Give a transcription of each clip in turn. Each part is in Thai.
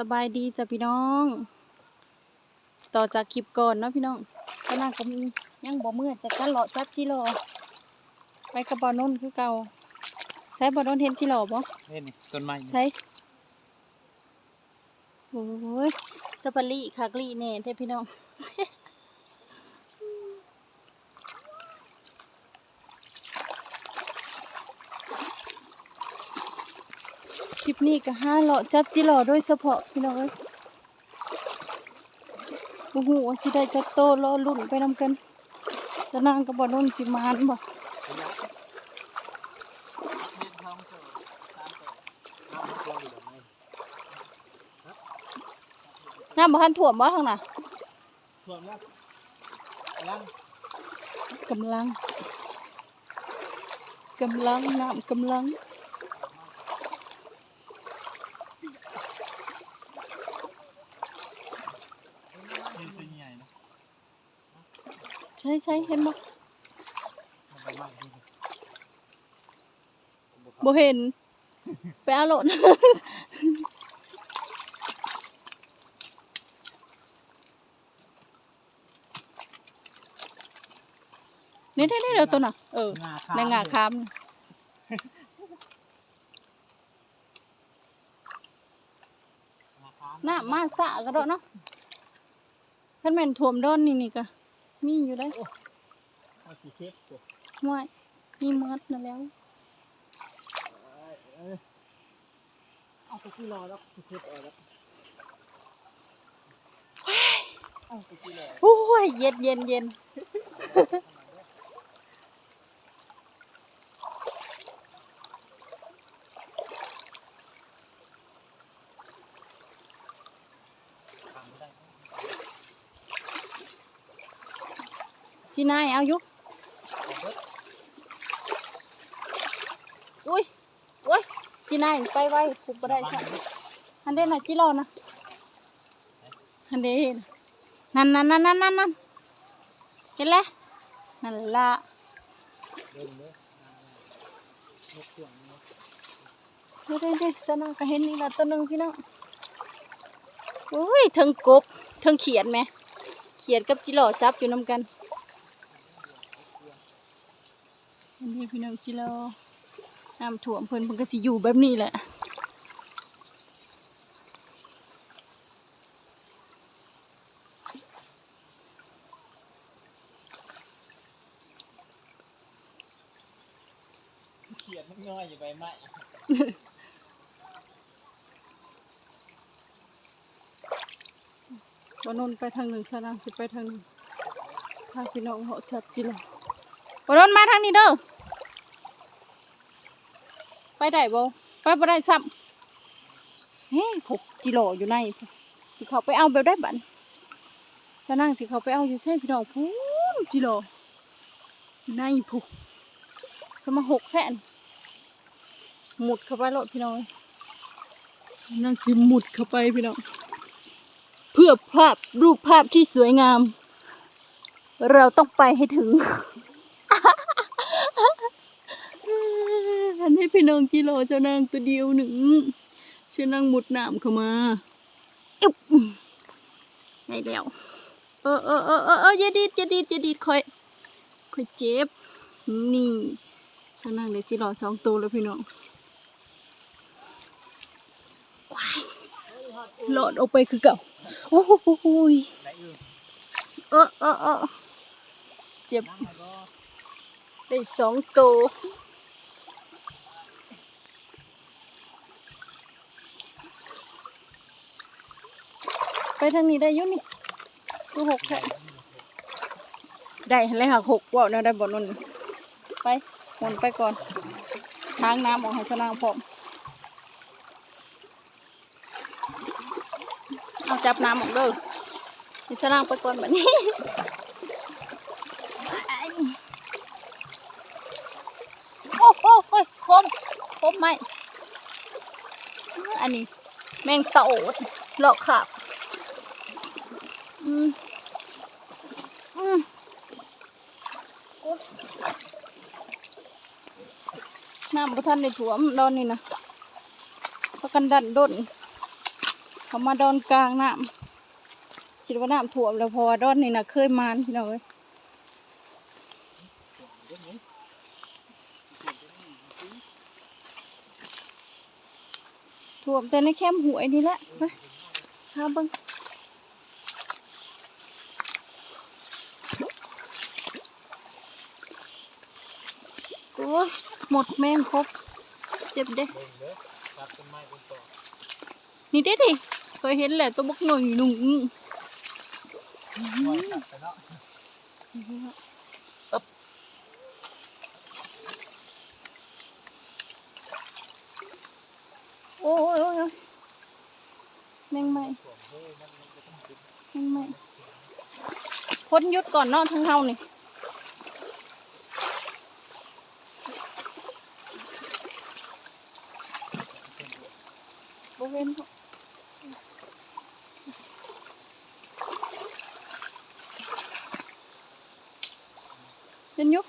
สบายดีจ้ะพี่น้อง ต่อจากคลิปก่อนเนาะพี่น้องก็นั่งก็มียังบ่เมื่อจะกันเลาะจับจิโลไปกับบอนนคือเก่าใช้บอนนเห็นจิโลบ่เล่นนี่ต้นไม้นี่ใช้โอ้ยสปารีคากลีเน่เทพี่น้อง คลิปนี้ก็ห้าเลาะจับจิโลโดยเฉพาะพี่น้องเอ้ยโอ้โหสิได้จักโตรอลุ่นไปนำกันสนางกับบอนนสิมานบ่น้ำบ่ทันถ่วมบ่ทางน่ะท่วมแล้วลังกำลังกำลังน้ำกำลัง นี่ตัวใหญ่นะ ใช่ใช่เห็นบ่มันไปมากดีบ่เห็น ไปเอาโลดนี่ได้ได้เดี๋ยวตัวน่ะ เอองาในงาคามน่ะงาคามน้ำมาสะกระโดดเนาะท่านแม่นท่วมดอนนี่นี่ก็ มีอยู่ได้เอากี่เช็ดตัวห้วยมีหมัดนั่นแล้ว เอาไปกี่รอแล้วกี่เช็ดเอาแล้วเอาไปกี่รอโอ้ยเย็นเย็นเย็น ทำไม่ได้ จีนายเอาอยุอุ้ยอุ้ยจีนายไปไว้ผูกบ่ได้ใช่อันเด่นน่ะกิโลนะอันเด่นนั่นนั่นนั่นนั่นนั่นนั่นเห็นแล้วนั่นละเดินเลยนกเสียงนกเดี๋ยวเดี๋ยวเดี๋ยวสนาก็เห็นนี่ละตัวหนึ่งพี่น้องอุ้ยเทิงกบเทิงเขียดไหมเขียดกับจิโร่จับอยู่นำกันอั นนี้พี่น้องจิโร่น้ำถ่วมเพิ่นเพิ่นก็สิอยู่แบบนี้แหละเขียดมันง่อยอยู่ใบไม้บนนไปทางหนึ่งสนางสิไปทางหนึ่งทางพี่น้องเขาจับจิโร่ บนนมาทางนี้เด้อ ไปได้บ่ไปบ่ได้ซ้ำเฮ้ยหกจิโร่อยู่ในสิเขาไปเอาแบบได้บัดชะนั่งสิเขาไปเอาอยู่ใช่พี่น้องพูนจิโลอยู่ในผูสมาหกแผ่นหมุดเข้าไปโลดพี่น้องนั่งสิหมุดเข้าไปพี่น้องเพื่อภาพรูปภาพที่สวยงาม เราต้องไปให้ถึง อันนี้พี่น้องกิโลเจะนั่งตัวเดียวหนึ่งเชื่อนั่งหมุดน้ำเข้ามาอึ๊บได้แล้วเออเออเออเออเอออย่าดีดอย่าดีดอย่าดีดคอยคอยเจ็บ นี่ฉันนั่งในจีรอสองตัวแล้วพี่น้องว้ายหลอดออกไปคือเก่า โอ้โหยเออเออเออเจ็บ ได้สองตัว ไปทางนี้ได้ยุ่นี่คือหกแค่ได้เลยค่ะหกว่าวนะได้บนนนไปหมุนไปก่อนทางน้ำออกให้สนางพร้อมเอาจับน้ำออกเด้อให้สนางไปก่อนแบบนี้ไปโอ้โอ้โอ้ยคมคมไหมอันนี้แมงเต่าเลาะขาบ อืมอืมน้ำประทันในถ่วมดอนนี่นะพากันดันด้นเขามาดอนกลางน้ำคิดว่าน้ำท่วมแล้วพอดอนนี่นะเคยมานพี่น้องเอ้ยท่วมแต่ในแคมหวยนี่แหละไปหาบิ่ง ยหมดแม่งครบ เจ็บเด้เบิ่งเด้อตัดต้นไม้ต้นตอนี่เด้ดิเคยเห็นแหละตัวบักหน่อยหนุ่งอึบโอ้ยโอ้ยแมงไหมถ่วงเฮ้ยมันมันจะต้องกินแมงไหมพ้นยุดก่อนเนาะทั้งเฮานี่ บ่เว้นบ่เห็นอยุก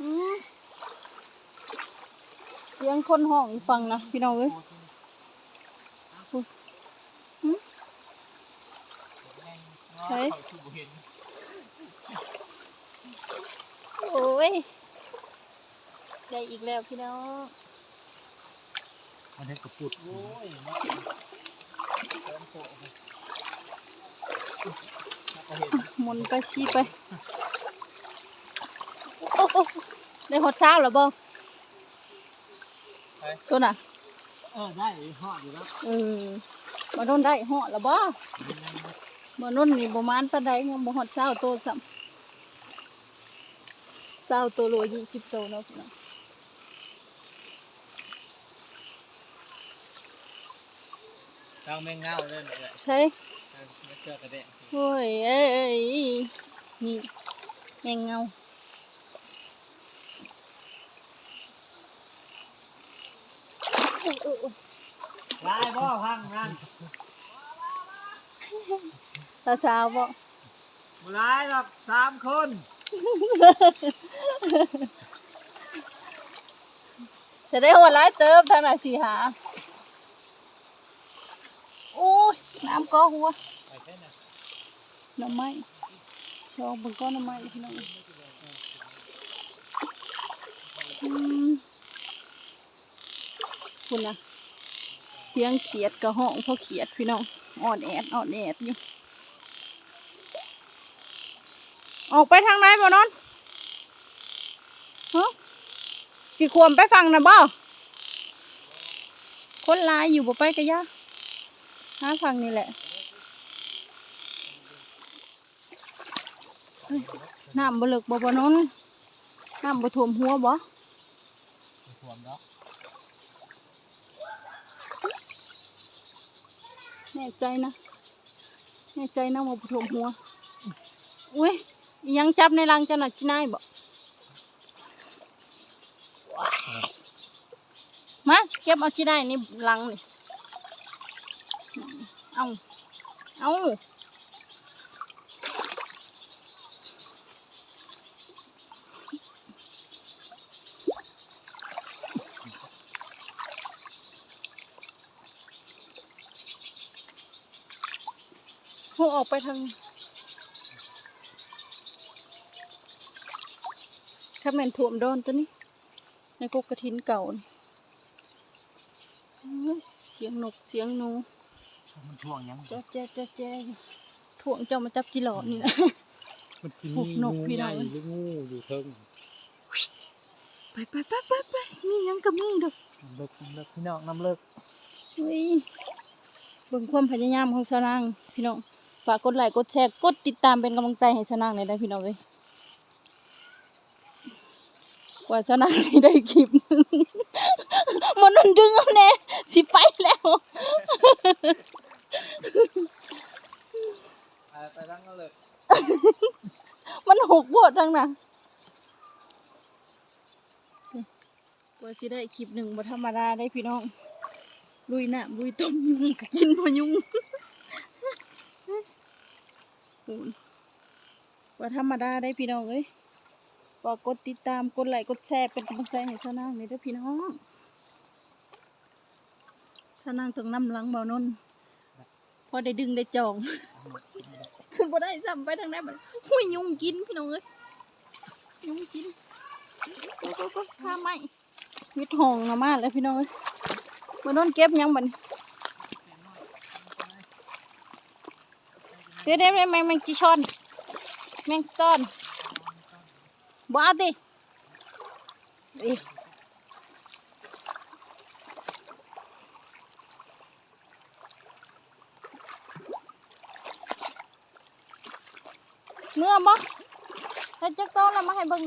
อืมเสียงคนห้องอีฟังนะพี่น้องเอ้ยเฮ้ยคือบ่เห็น โอ้ย ได้อีกแล้วพี่น้องมันเห็นกระปุดโอ้ยเนาเติมโปแล้วก็เห็นหมุนไปชี้ไป โอ้โอ้ได้หดเช้าหรอบ่ไปตัวน่ะ เออได้หอดอยู่แล้วเออบ่โดนได้หาะเหรอบ่บ่โดนนี่บ่มานปานใดยังบ่ฮอดเช้าโตซ้ำ เช้าโตโล20โตเนาะพี่น้องทางแมงเงาเลยเนี่ยใช่ไม่เจอกระเดะโอ้ยเอ้ยเอ้ยนี่แมงเงาโอ้ยโอ้ยโอ้ยลายบ่พังนั่นตาสาวบ่บ่ลายหรอกสามคน จะได้หัวร้ายเติมทางไหนสิหาโอ้ยน้ำก็หัวไปแค่นั้นหน้ำไม้ชอบมันก็หน้ำไม้พี่น้องอืมคุณนะเสียงเขียดกระห้องเพราะเขียดพี่น้องอ่อนแอดอ่อนแอดอยู่ ออกไปทางไหนบ่นอนฮะสิควมไปฟังนะบ่คนหลายอยู่บ่ไปกะยะหาฟังนี่แหละเฮ้ยน้ำบ่เลิกบ่บ่นอนน้ำบ่ท่วมหัวบ่ไม่ท่วมเนาะแน่ใจนะแน่ใจนะว่าบ่ท่วมหัวอุ้ยอิห ยังจับในรังจังน่ะจินายบ่ว้ายมาเก็บเอาจินายนี่รังนี่เอาเอาหัวออกไปทาง ถ้าแม่นถ่วมโดนตัวนี้ ในกกกระถินเก่านี่เอ้ยเสียงนกเสียงหนูมันท่วงยังจ้าแจ้จ้าแจ้อยู่ถ่วงเจ้ามาจับจิหลอดนี่แหละมันสิพวกมีนกงูพี่ใหน้อญ่งหรืองูอยู่เทิงไปไปไปไปไปมีหยังกับมีดอกน้ำเลิกน้ำเลิกพี่น้องน้ำเลิกเฮ้ยเบิ่งความพยายามของสาวนางพี่น้องฝากกดไลค์กดแชร์กดติดตามเป็นกำลังใจให้สาวนางเลยได้พี่น้องเลยก ว่าสาวนางสิได้คลิปหนึ่งมันมันดึงเอาแน่สิไปแล้ว ไปไปทั้งนั้นเลย มันหกบททั้งน่ะกว่าสิได้คลิปหนึ่งบ่ธรรมดาได้พี่น้อง ลุยน้ำลุยต้มยุงก็กินพอยุงโอ้ยว่าธรรมดาได้พี่น้องเอ้ยฝา ก็กดติดตามกดไลค์กดแชร์เป็นกำลังใจให้สาวนางในอยเด้อพี่น้องสาวนางต้องน้ำหลังเบานนพอได้ดึงได้จองขึ้นบ่ได้ซ้ำไปทางไหนบัดหุ้ยยุงกินพี่น้องเอ้ยยุงกินก็ก็ก็ข้าไม่มิดห้องนะมาแล้วพี่น้องเอ้ยมานนเก็บยังบันเดี๋ยวเดี๋ยวแมงแมงจีชอนแมงสตอน บ่เอาดิอีเนื้อบ่ได้จักโตแล้วมาให้เบิ่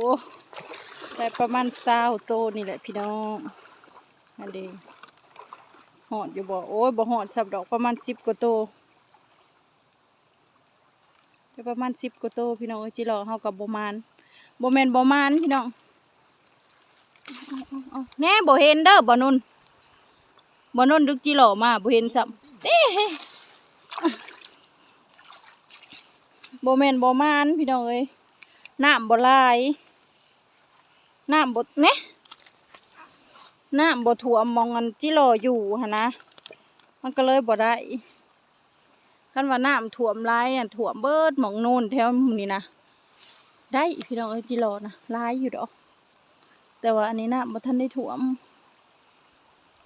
ได้ไปโอ้ได้ประมาณเศร้าโตนี่แหละพี่น้องอันเดีหอดอยู่บ่โอ้ยบ่หอดสับดอกประมาณสิบกว่าโตได้ประมาณสิบกว่าโตพี่น้องเอ้ยจิรอเฮากับบ่มานบ่แมนบ่มานพี่น้องเอาเอาเอาแน่บ่เห็นเด้อบ่นุ่นบ่นุ่นดึกจิรอมาบ่เห็นซ้ำเด้บ่แมนบ่มานพี่น้องเอ้ยน้ำบ่ลาย น้ำบ่เนะน้ำบ่ท่วมองอันจิรออยู่หั่นะ มันก็เลยบ่ได้คันว่าน้ำท่วมร้ายอะท่วเบิดมองโน่นแถวนี้นะได้พี่น้องเอ้จิรอนะร้ายอยู่ดอก แต่ว่าอันนี้น้ำบ่ทันได้ท่วม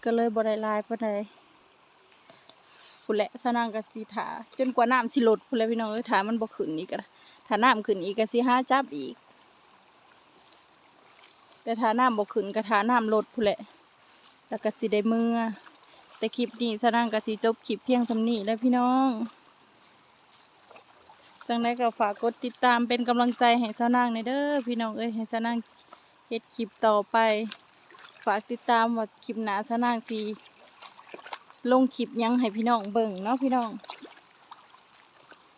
ก็เลยบ่ได้ลายปานใดพุ่นแหละสนางก็สิถาจนกว่าน้ำสิลดพุ่นแหละพี่น้องเอ้ยถามันบ่ขึ้นอีกก็ถ้าน้ำขึ้นอีกก็สิห้าจับอีก แต่ถ้าน้ำบ่ขึ้นก็ถ้าน้ำลดพุ่นแหละแล้วก็สิได้มือแต่คลิปนี้สนั่งกะสีจบคลิปเพียงสำนีแล้วพี่น้องจังได้ก็ฝากกดติดตามเป็นกำลังใจให้สาวนางในเด้อพี่น้องเอ้ยให้สาวนางเฮ็ดคลิปต่อไป ฝากติดตามว่าคลิปหนาสาวนางสีลงคลิปยังให้พี่น้องเบิ่งเนาะพี่น้อง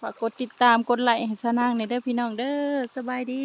ฝากกดติดตามกดไลค์ให้สาวนางในเด้อพี่น้องเด้อสบายดี